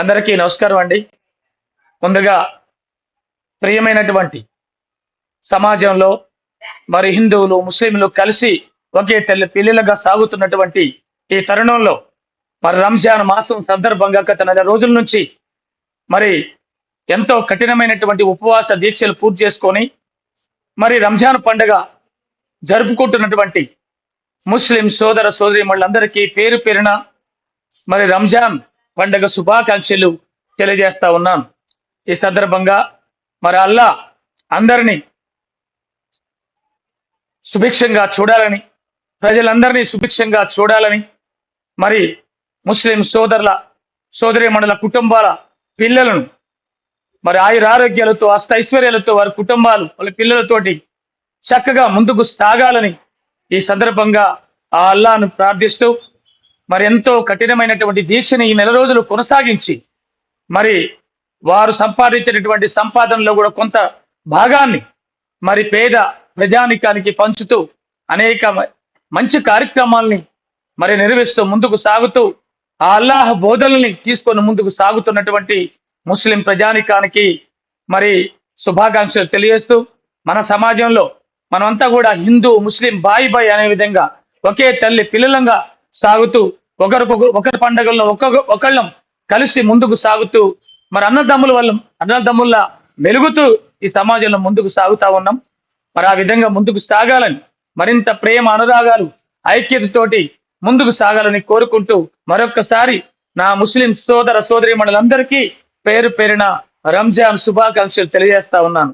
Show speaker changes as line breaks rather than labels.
అందరికీ నమస్కారం అండి. ముందుగా ప్రియమైనటువంటి సమాజంలో మరి హిందువులు ముస్లింలు కలిసి ఒకే తెల్ల పిల్లలుగా సాగుతున్నటువంటి ఈ తరుణంలో మరి రంజాన్ మాసం సందర్భంగా గత నెల రోజుల నుంచి మరి ఎంతో కఠినమైనటువంటి ఉపవాస దీక్షలు పూర్తి చేసుకొని మరి రంజాన్ పండుగ జరుపుకుంటున్నటువంటి ముస్లిం సోదర సోదరి వాళ్ళందరికీ పేరు పేరున మరి రంజాన్ పండగ శుభాకాంక్షలు తెలియజేస్తా ఉన్నాను. ఈ సందర్భంగా మరి అల్లా అందరినీ సుభిక్షంగా చూడాలని ప్రజలందరినీ సుభిక్షంగా చూడాలని మరి ముస్లిం సోదరుల సోదరి మండల కుటుంబాల పిల్లలను మరి ఆయుర ఆరోగ్యాలతో అష్టైశ్వర్యాలతో వారి కుటుంబాలు వాళ్ళ పిల్లలతోటి చక్కగా ముందుకు సాగాలని ఈ సందర్భంగా ఆ అల్లాను ప్రార్థిస్తూ మరి ఎంతో కఠినమైనటువంటి దీక్షని ఈ నెల రోజులు కొనసాగించి మరి వారు సంపాదించినటువంటి సంపాదనలో కూడా కొంత భాగాన్ని మరి పేద ప్రజానికానికి పంచుతూ అనేక మంచి కార్యక్రమాల్ని మరి నిర్వహిస్తూ ముందుకు సాగుతూ ఆ అల్లాహ్ బోధనల్ని తీసుకొని ముందుకు సాగుతున్నటువంటి ముస్లిం ప్రజానికానికి మరి శుభాకాంక్షలు తెలియజేస్తూ మన సమాజంలో మనమంతా కూడా హిందూ ముస్లిం బాయి బాయ్ అనే విధంగా ఒకే తల్లి పిల్లలంగా సాగుతూ ఒకరికొకరు ఒకరి పండుగల్లో ఒక్కొక్క ఒకళ్ళం కలిసి ముందుకు సాగుతూ మరి అన్నదమ్ముల వల్ల అన్నదమ్ముల మెలుగుతూ ఈ సమాజంలో ముందుకు సాగుతా ఉన్నాం. మరి ఆ విధంగా ముందుకు సాగాలని మరింత ప్రేమ అనురాగాలు ఐక్యతతోటి ముందుకు సాగాలని కోరుకుంటూ మరొక్కసారి నా ముస్లిం సోదర సోదరి పేరు పేరిన రంజాన్ శుభాకాంక్షలు తెలియజేస్తా ఉన్నాను.